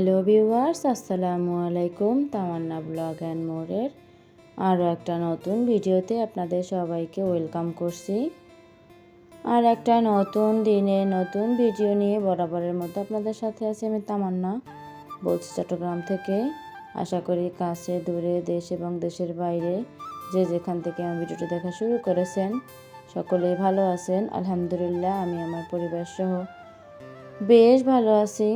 Hello viewers আসসালামু আলাইকুম। তামান্না blog and মোড়ের আরও একটা নতুন ভিডিওতে আপনাদের সবাইকে ওয়েলকাম করছি। আর একটা নতুন দিনে নতুন ভিডিও নিয়ে বরাবরের মতো আপনাদের সাথে আছি আমি তামান্না, বলছি চট্টগ্রাম থেকে। আশা করি কাছে, দূরে দেশ এবং দেশের বাইরে যে যেখান থেকে আমার ভিডিওটি দেখা শুরু করেছেন, সকলেই ভালো আছেন। আলহামদুলিল্লাহ, আমি আমার পরিবার সহ বেশ ভালো আছি।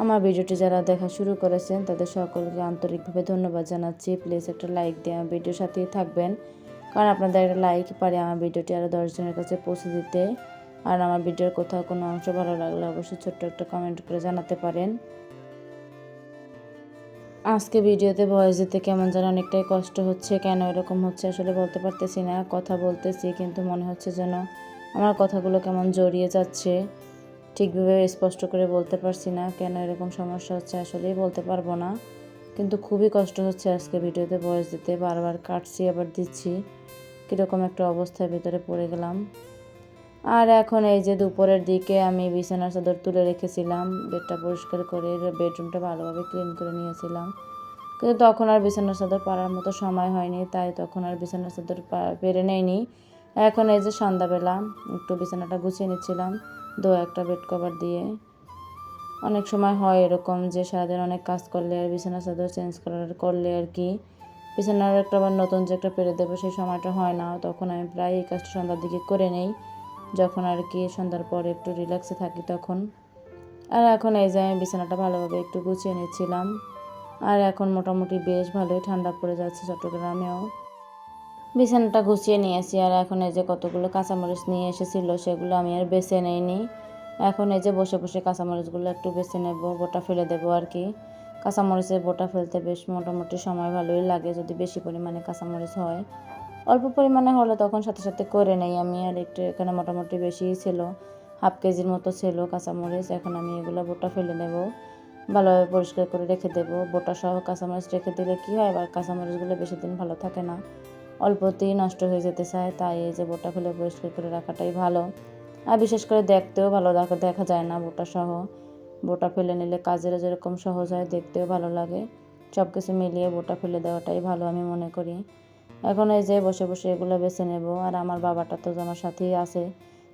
আমার ভিডিওটি যারা দেখা শুরু করেছেন, তাদের সকলকে আন্তরিকভাবে ধন্যবাদ জানাচ্ছি। প্লিজ একটা লাইক দিয়ে আমার ভিডিওর সাথেই থাকবেন। কারণ আপনাদের একটা লাইক পারে আমার ভিডিওটি আরও দশজনের কাছে পৌঁছে দিতে। আর আমার ভিডিওর কোথাও কোনো অংশ ভালো লাগলে অবশ্যই ছোট্ট একটা কমেন্ট করে জানাতে পারেন। আজকে ভিডিওতে ভয়েস দিতে কেমন যেন অনেকটাই কষ্ট হচ্ছে। কেন এরকম হচ্ছে আসলে বলতে পারতেছি না। কথা বলতেছি, কিন্তু মনে হচ্ছে যেন আমার কথাগুলো কেমন জড়িয়ে যাচ্ছে। ঠিকভাবে স্পষ্ট করে বলতে পারছি না কেন এরকম সমস্যা হচ্ছে আসলেই বলতে পারব না। কিন্তু খুবই কষ্ট হচ্ছে আজকে ভিডিওতে ভয়েস দিতে, বারবার কাটছি, আবার দিচ্ছি। কীরকম একটা অবস্থার ভিতরে পড়ে গেলাম। আর এখন এই যে দুপুরের দিকে আমি বিছানার চাদর তুলে রেখেছিলাম, বেডটা পরিষ্কার করে বেডরুমটা ভালোভাবে ক্লিন করে নিয়েছিলাম। কিন্তু তখন আর বিছানার চাদর পাড়ার মতো সময় হয়নি, তাই তখন আর বিছানার চাদর পেরে নেয়নি এখন এই যে সন্ধ্যাবেলা একটু বিছানাটা গুছিয়ে নিচ্ছিলাম। দু একটা বেড কভার দিয়ে। অনেক সময় হয় এরকম যে সারাদিন অনেক কাজ করলে আর বিছানা চাদর চেঞ্জ করার, করলে আর কি। বিছানার একটা আবার নতুন যে একটা পেরে দেবো সেই সময়টা হয় না। তখন আমি প্রায় এই কাজটা সন্ধ্যার দিকে করে নেই। যখন আর কি সন্ধ্যার পরে একটু রিল্যাক্সে থাকি তখন। আর এখন এই যে আমি বিছানাটা ভালোভাবে একটু গুছিয়ে নিচ্ছিলাম। আর এখন মোটামুটি বেশ ভালোই ঠান্ডা পড়ে যাচ্ছে চট্টগ্রামেও। বিছানাটা গুছিয়ে নিয়েছি আর এখন এই যে কতগুলো কাঁচামরিচ নিয়ে এসেছিল, সেগুলো আমি আর বেছে নেইনি। এখন এই যে বসে বসে কাঁচামরিচগুলো একটু বেছে নেব, বোটা ফেলে দেবো আর কি। কাঁচামরিচের বোটা ফেলতে বেশ মোটামুটি সময় ভালোই লাগে, যদি বেশি পরিমাণে কাঁচামরিচ হয়। অল্প পরিমাণে হলে তখন সাথে সাথে করে নেই আমি, আর একটু এখানে মোটামুটি বেশিই ছিল। হাফ কেজির মতো ছিল কাঁচামরিচ, এখন আমি এগুলো বোটা ফেলে নেব। ভালোভাবে পরিষ্কার করে রেখে দেবো। বোটা সহ কাঁচামরিচ রেখে দিলে কী হয়? আবার কাঁচামরিচগুলো বেশি দিন ভালো থাকে না। অল্পতেই নষ্ট হয়ে যেতে চায়, তাই এই যে বোটা ফেলে পরিষ্কার করে রাখাটাই ভালো। আর বিশেষ করে দেখতেও ভালো দেখা যায় না বোটা সহ। বোটা ফেলে নিলে কাজেরও যেরকম সহজ হয়, দেখতেও ভালো লাগে। সব কিছু মিলিয়ে বোটা ফেলে দেওয়াটাই ভালো আমি মনে করি। এখন এই যে বসে বসে এগুলো বেছে নেব, আর আমার বাবাটা তো আমার সাথেই আছে।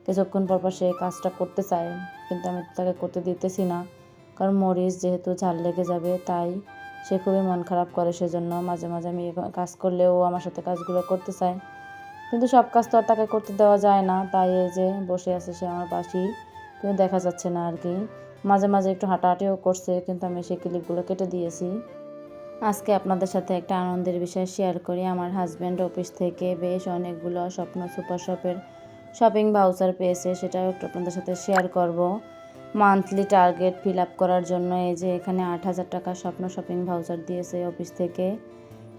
কিছুক্ষণ পর পর সে কাজটা করতে চায়, কিন্তু আমি তাকে করতে দিতেছি না। কারণ মরিচ যেহেতু ঝাল লেগে যাবে, তাই সে খুবই মন খারাপ করে সেজন্য মাঝে মাঝে আমি কাজ করলেও আমার সাথে কাজগুলো করতে চায়। কিন্তু সব কাজ তো আর তাকে করতে দেওয়া যায় না, তাই এই যে বসে আছে সে আমার পাশেই। কিন্তু দেখা যাচ্ছে না আর কি। মাঝে মাঝে একটু হাঁটাহাঁটিও করছে, কিন্তু আমি সেই ক্লিপগুলো কেটে দিয়েছি। আজকে আপনাদের সাথে একটা আনন্দের বিষয় শেয়ার করি। আমার হাজব্যান্ড অফিস থেকে বেশ অনেকগুলো স্বপ্ন সুপার শপের শপিং ভাউচার পেয়েছে, সেটাও একটু আপনাদের সাথে শেয়ার করব। মান্থলি টার্গেট ফিল আপ করার জন্য এই যে এখানে আট হাজার টাকা স্বপ্ন শপিং ভাউচার দিয়েছে অফিস থেকে।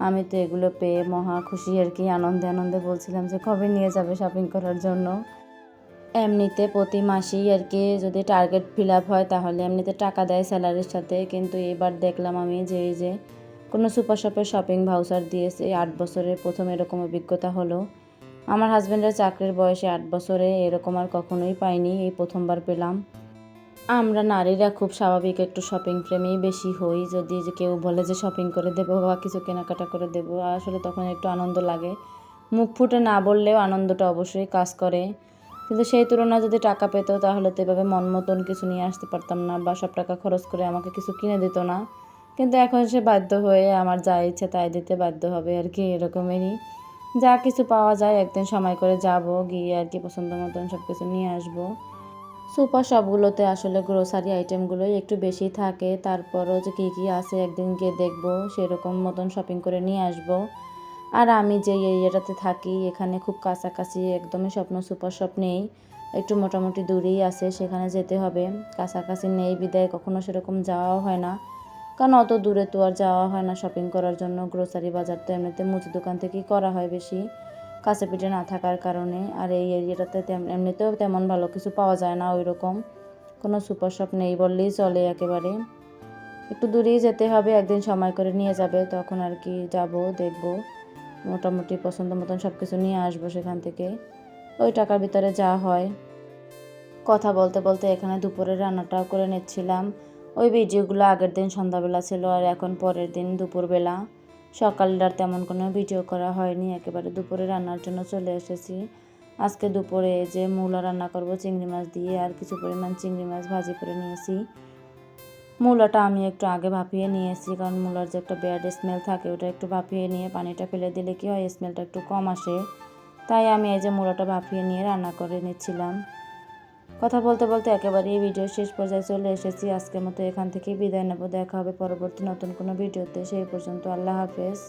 আমি তো এগুলো পেয়ে মহা খুশি আর কি, আনন্দে আনন্দে বলছিলাম যে কবে নিয়ে যাবে শপিং করার জন্য। এমনিতে প্রতি মাসেই আর কি যদি টার্গেট ফিল আপ হয় তাহলে এমনিতে টাকা দেয় স্যালারির সাথে, কিন্তু এবার দেখলাম আমি যে এই যে কোনো সুপার শপের শপিং ভাউচার দিয়েছে আট বছরের প্রথম এরকম অভিজ্ঞতা হলো। আমার হাজব্যান্ডের চাকরির বয়সে আট বছরে এরকম আর কখনোই পাইনি, এই প্রথমবার পেলাম। আমরা নারীরা খুব স্বাভাবিক একটু শপিং প্রেমেই বেশি হই। যদি কেউ বলে যে শপিং করে দেবো বা কিছু কেনাকাটা করে দেবো, আসলে তখন একটু আনন্দ লাগে। মুখ ফুটে না বললেও আনন্দটা অবশ্যই কাজ করে। কিন্তু সেই তুলনায় যদি টাকা পেতো, তাহলে তো এভাবে মন মতন কিছু নিয়ে আসতে পারতাম না বা সব টাকা খরচ করে আমাকে কিছু কিনে দিত না। কিন্তু এখন সে বাধ্য হয়ে আমার যা ইচ্ছে তাই দিতে বাধ্য হবে আর কি, এরকমেরই। যা কিছু পাওয়া যায়, একদিন সময় করে যাব, গিয়ে আর কি পছন্দ মতন সব কিছু নিয়ে আসব। সুপার শপগুলোতে আসলে গ্রোসারি আইটেমগুলোই একটু বেশি থাকে। তারপরও যে কী কী আছে একদিন গিয়ে দেখব, সেরকম মতন শপিং করে নিয়ে আসব। আর আমি যে এরিয়াটাতে থাকি, এখানে খুব কাছাকাছি একদমই স্বপ্ন সুপার শপ নেই। একটু মোটামুটি দূরেই আছে, সেখানে যেতে হবে। কাছাকাছি নেই বিদায়, কখনো সেরকম যাওয়াও হয় না। কারণ অত দূরে তো আর যাওয়া হয় না শপিং করার জন্য। গ্রোসারি বাজার তো এমনিতে মুচি দোকান থেকেই করা হয় বেশি। কাছে পিঠে না থাকার কারণে আর এই এরিয়াটাতে এমনিতেও তেমন ভালো কিছু পাওয়া যায় না ওই রকম কোনো সুপার শপ নেই বললেই চলে একেবারে। একটু দূরেই যেতে হবে, একদিন সময় করে নিয়ে যাবে, তখন আর কি যাব, দেখব। মোটামুটি পছন্দ মতন সব কিছু নিয়ে আসব সেখান থেকে। ওই টাকার ভিতরে যা হয়। কথা বলতে বলতে এখানে দুপুরে রান্নাটাও করে নিচ্ছিলাম। ওই ভিডিওগুলো আগের দিন সন্ধ্যাবেলা ছিল আর এখন পরের দিন দুপুরবেলা। সকালটার তেমন কোনো ভিডিও করা হয়নি, একেবারে দুপুরে রান্নার জন্য চলে এসেছি। আজকে দুপুরে যে মূলা রান্না করব, চিংড়ি মাছ দিয়ে আর কিছু পরিমাণ চিংড়ি মাছ ভাজি করে নিয়েছি। মূলাটা আমি একটু আগে ভাপিয়ে নিয়েছি, কারণ মূলার যে একটা ব্যাড স্মেল থাকে ওটা একটু ভাপিয়ে নিয়ে পানিটা ফেলে দিলে কি হয় স্মেলটা একটু কম আসে। তাই আমি এই যে মূলাটা ভাপিয়ে নিয়ে রান্না করে নিচ্ছিলাম। কথা বলতে বলতে একেবারেই ভিডিও শেষ পর্যায়ে চলে এসেছি। আজকের মতো এখান থেকে বিদায় নেব। দেখা হবে পরবর্তী নতুন কোনো ভিডিওতে। সেই পর্যন্ত আল্লাহ হাফেজ।